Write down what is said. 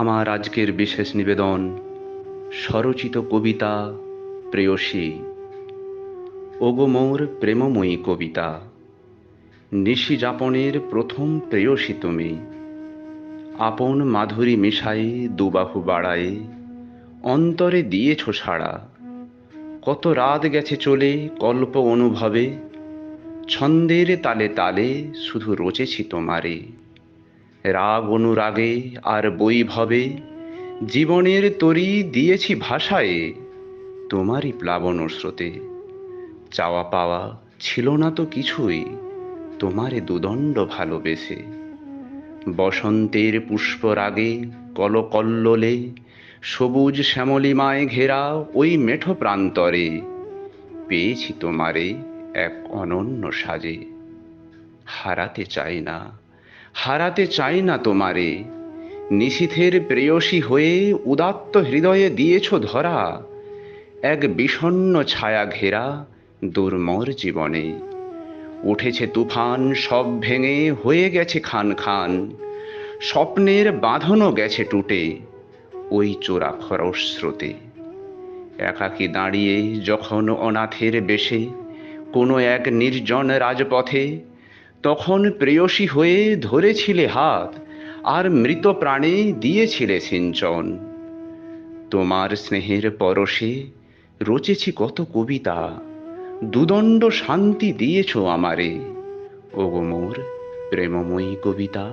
আমার আজকের বিশেষ নিবেদন, স্বরচিত কবিতা প্রেয়সী। ওগো মোর প্রেমময়ী কবিতা, নিশি যাপনের প্রথম প্রেয়সী তুমি। আপন মাধুরী মিশাই দুবাহু বাড়ায়ে, অন্তরে দিয়েছ সাড়া। কত রাত গেছে চলে কল্প অনুভবে, ছন্দের তালে তালে শুধু রচেছি তোমারে। রাগ অনুরাগে আর বৈভবে জীবনের তরি দিয়েছি ভাষায় তোমারই প্লাবন স্রোতে। চাওয়া পাওয়া ছিল না তো কিছুই, তোমারে দুদণ্ড ভালোবেসে। বসন্তের পুষ্পরাগে কলকল্লোলে সবুজ শ্যামলিমায় ঘেরা ওই মেঠো প্রান্তরে পেয়েছি তোমারে এক অনন্য সাজে। হারাতে চাই না হারাতে চাই না তোমারে। নিশীথের প্রেয়সী হয়ে উদাত্ত হৃদয়ে দিয়েছ ধরা। এক বিষণ্ণ ছায়া ঘেরা দুর্মর জীবনে। উঠেছে তুফান, সব ভেঙে হয়ে গেছে খান খান। স্বপ্নের বাঁধনও গেছে টুটে ওই চোরা খরস স্রোতে। একাকী দাঁড়িয়ে যখন অনাথের বেশে কোনো এক নির্জন রাজপথে তখন প্রেয়সী হয়ে ধরেছিলে হাত, আর মৃত প্রাণে দিয়েছিলে সিঞ্চন। তোমার স্নেহের পরশে রচেছি কত কবিতা, দুদণ্ড শান্তি দিয়েছ আমারে। ওগো মোর প্রেমময়ী কবিতা।